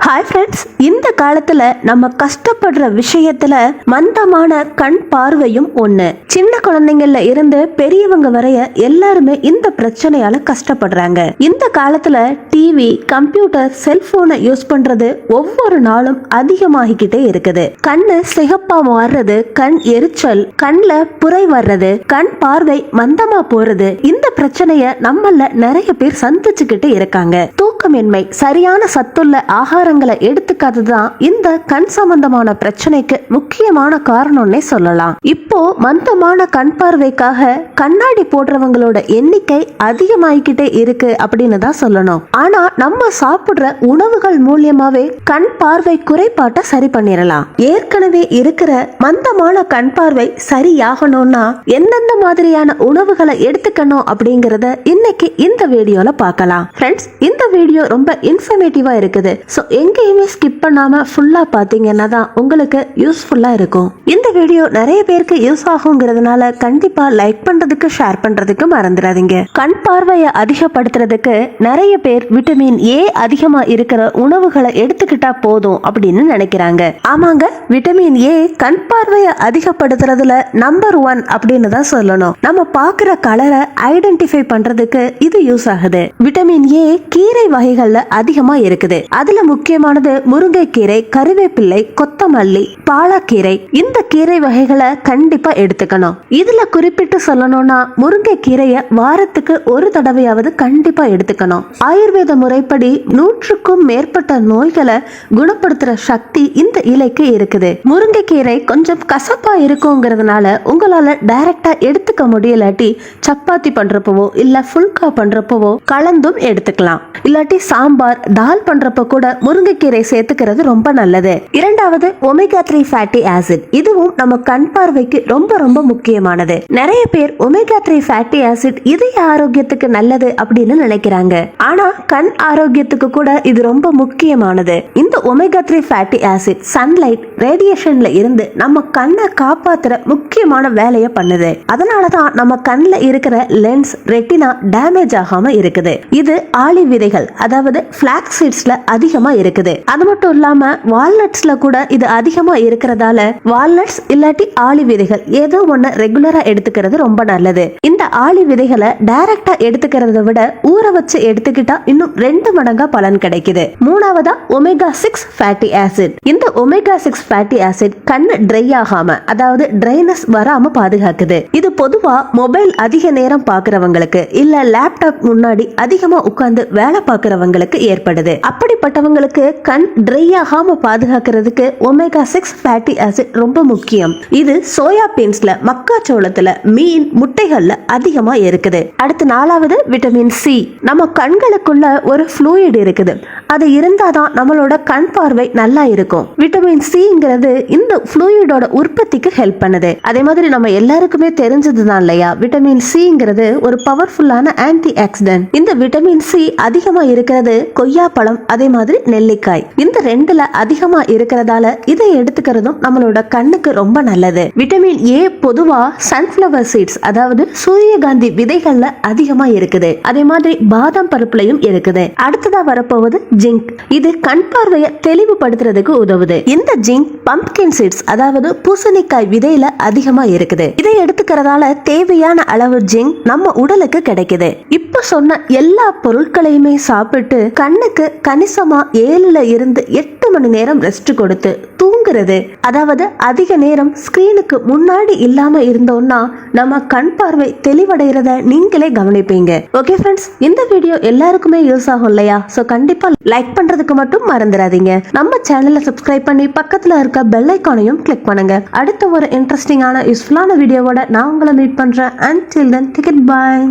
Hi friends இந்த காலத்துல நம்ம கஷ்டப்படுற விஷயத்துல மந்தமான கண் பார்வையும் ஒண்ணு. சின்ன குழந்தைங்கள்ல இருந்து பெரியவங்க வரைய எல்லாருமே இந்த பிரச்சனையால கஷ்டப்படுறாங்க. இந்த காலத்துல டிவி கம்ப்யூட்டர் செல்போனை யூஸ் பண்றது ஒவ்வொரு நாளும் அதிகமாகிக்கிட்டே இருக்குது. கண்ணு சிகப்பா மாறுறது கண் எரிச்சல் கண்ல புரை வர்றது கண் பார்வை மந்தமா போறது இந்த பிரச்சனைய நம்மள நிறைய பேர் சந்திச்சுக்கிட்டு இருக்காங்க. தூக்கமின்மை சரியான சத்துள்ள ஆகாரங்களை எடுத்துக்காததுதான் இந்த கண் சம்பந்தமான பிரச்சனைக்கு முக்கியமான காரணம்னே சொல்லலாம். இப்போ மந்தமான கண் பார்வைக்காக கண்ணாடி போடுறவங்களோட எண்ணிக்கை அதிகமாகிக்கிட்டே இருக்கு அப்படின்னு தான் சொல்லணும். ஆனா நம்ம சாப்பிடுற உணவுகள் மூலியமாவே கண் பார்வை குறைபாட்டை சரி பண்ணிடலாம் ஏற்கனவே இருக்கிற மந்தமான கண் பார்வை சரியாகணும்னா எந்தெந்த மாதிரியான உணவுகளை எடுத்துக்கணும் அப்படிங்கறத இன்னைக்கு இந்த வீடியோல பார்க்கலாம். ஃப்ரெண்ட்ஸ் இந்த வீடியோ ரொம்ப இன்ஃபர்மேட்டிவா இருக்குது. ஸோ எங்கேயுமே ஸ்கிப் பண்ணாம ஃபுல்லா பார்த்தீங்கன்னா தான் உங்களுக்கு யூஸ்ஃபுல்லா இருக்கும். இந்த வீடியோ நிறைய பேருக்கு யூஸ் ஆகுங்கிறதுனால கண்டிப்பா லைக் பண்றதுக்கு ஷேர் பண்றதுக்கு மறந்துடாதீங்க. கண் பார்வையை அதிகப்படுத்துறதுக்கு நிறைய பேர் விட்டமின் ஏ அதிகமா இருக்கிற உணவுகளை எடுத்துக்கிட்டா போதும் அப்படின்னு நினைக்கிறாங்க. ஆமாங்க விட்டமின் ஏ கண் பார்வையை அதிகப்படுத்துறதுல நம்பர் ஒன் அப்படின்னு தான் சொல்லணும். நம்ம பார்க்குற கலரை ஐடென்டிஃபை பண்றதுக்கு இது யூஸ் ஆகுது. விட்டமின் ஏ கீரை வகைகள்ல அதிகமா இருக்குது. அதுல முக்கியமானது முருங்கைக்கீரை கருவேப்பிள்ளை கொத்தமல்லி பாலாக்கீரை. இந்த கீரை வகைகளை கண்டிப்பா எடுத்துக்கணும். இதுல குறிப்பிட்டு சொல்லணும்னா முருங்கைக்கீரைய வாரத்துக்கு ஒரு தடவையாவது கண்டிப்பா எடுத்துக்கணும். ஆயுர்வேத முறைப்படி நூற்றுக்கும் மேற்பட்ட நோய்களை குணப்படுத்துற சக்தி இந்த இலைக்கு இருக்குது. முருங்கைக்கீரை கொஞ்சம் கசப்பா இருக்குங்கிறதுனால உங்களால டைரக்டா எடுத்துக்க முடியலாட்டி சப்பாத்தி பண்றப்பவோ இல்ல ஃபுல்கா பண்றப்பவோ கலந்தும் எடுத்துக்கலாம். இல்லாட்டி சாம்பார் தால் பண்றப்ப கூட முருங்கைக்கீரை சேர்த்துக்கிறது ரொம்ப நல்லது. இரண்டாவது ஒமேகா த்ரீ ஃபேட்டி ஆசிட் இதுவும் நம்ம கண் பார்வைக்கு ரொம்ப ரொம்ப முக்கியமானது. நிறைய பேர் ஒமேகா த்ரீ ஃபேட்டி ஆசிட் இதய ஆரோக்கியத்துக்கு நல்லது அப்படின்னு நினைக்கிறாங்க. ஆனா கண் ஆரோக்கியத்துக்கு கூட இது ரொம்ப முக்கியமானது. இந்த omega three fatty acid sunlight ரேடியேஷன்ல இருந்து நம்ம கண்ணை காப்பாத்துற முக்கியமான வேலையை பண்ணுது. அதனாலதான் நம்ம கண்ணில் இருக்கிற லென்ஸ் ரெட்டினா டேமேஜ் ஆகாம இருக்குது. இது ஆளி விதைகள் அதாவது பிளாக் சீட்ஸ்ல அதிகமா இருக்குது. அது மட்டும் இல்லாம வால்நட்ஸ்ல கூட இது அதிகமா இருக்கிறதால வால்நட்ஸ் இல்லாட்டி ஆளி விதைகள் ஏதோ ஒண்ணு ரெகுலரா எடுத்துக்கிறது ரொம்ப நல்லது. இந்த ஆளி விதைகளை டைரக்டா எடுத்துக்கிறத விட ஊற வச்சு எடுத்துக்கிட்டா இன்னும் ரெண்டு மடங்கா பலன் கிடைக்குது. மூணாவதா ஒமேகா சிக்ஸ் ஃபேட்டி ஆசிட் இந்த ஒமேகா சிக்ஸ் ஃபேட்டி ஆசிட் கண்ணு ட்ரை ஆகாம அதாவது ட்ரைனஸ் வராம பாதுகாக்குது. இது பொதுவா மொபைல் அதிக நேரம் பாக்குறவங்களுக்கு இல்ல லேப்டாப் முன்னாடி அதிகமா உட்கார்ந்து வேலை பாக்குறவங்களுக்கு ஏற்படுது. அப்படிப்பட்டவங்களுக்கு கண் ட்ரை ஆகாம பாதுகாக்கிறதுக்கு ஒமேகா சிக்ஸ் ஃபேட்டி ஆசிட் ரொம்ப முக்கியம். இது சோயா பீன்ஸ்ல மக்காச்சோளத்துல மீன் முட்டைகள்ல அதிகமா இருக்குது. அடுத்து நாலாவது விட்டமின் சி நம்ம கண்களுக்குள்ள ஒரு ஃப்ளூயிட் இருக்குது. அது இருந்தாதான் நம்மளோட கண் பார்வை நல்லா இருக்கும். விட்டமின் சிங்கிறது இந்த ஃப்ளூயிடோட உற்பத்திக்கு ஹெல்ப் பண்ணுது. அதே மாதிரி நம்ம எல்லாருக்குமே தெரிஞ்சது தான் இல்லையா விட்டமின் சிங்கிறது ஒரு பவர்ஃபுல்லான ஆன்டி ஆக்சிடென்ட் இந்த விட்டமின் சி அதிகமா இருக்கிறது கொய்யாப்பழம் அதே மாதிரி நெல்லிக்காய். இந்த ரெண்டுல அதிகமா இருக்கிறதால இதை எடுத்துக்கிறதும் நம்மளோட கண்ணுக்கு ரொம்ப நல்லது. விட்டமின் ஏ பொதுவா சன்ஃபிளவர் சீட்ஸ் அதாவது சூரிய சூரியகாந்தி விதைகள்ல அதிகமா இருக்குது. அதே மாதிரி பாதாம் பருப்புலையும் இருக்குது. அடுத்ததா வரப்போவது ஜிங்க். இது கண் பார்வையை தெளிவுபடுத்துறதுக்கு உதவுது. இந்த ஜிங்க் பம்ப்கின் சீட்ஸ் அதாவது பூசணிக்காய் விதையில அதிகமா இருக்குது. இதை எடுத்துக்கிறதால தேவையான அளவு ஜிங்க் நம்ம உடலுக்கு கிடைக்குது. இப்ப சொன்ன எல்லா பொருட்களையுமே சாப்பிட்டு கண்ணுக்கு கணிசமா ஏழுல இருந்து எட்டு மணி நேரம் ரெஸ்ட் கொடுத்து தூங்குறது. அதாவது அதிக நேரம் ஸ்கிரீனுக்கு முன்னாடி இல்லாம இருந்தோம்னா நம்ம கண் பார்வை தெளிவடைகிறத நீங்களே கவனிப்பீங்க. ஓகே ஃப்ரெண்ட்ஸ் இந்த வீடியோ எல்லாருக்குமே யூஸ் ஆகும் இல்லையா? ஸோ கண்டிப்பா லைக் பண்றதுக்கு மட்டும் மறந்துடாதீங்க. நம்ம சேனலை சப்ஸ்கிரைப் பண்ணி பக்கத்துல இருக்க பெல் ஐக்கானையும் கிளிக் பண்ணுங்க. அடுத்த ஒரு இன்ட்ரெஸ்டிங்கான யூஸ்ஃபுல்லான வீடியோவோட நான் உங்களை மீட் பண்றேன். And till then ticket bye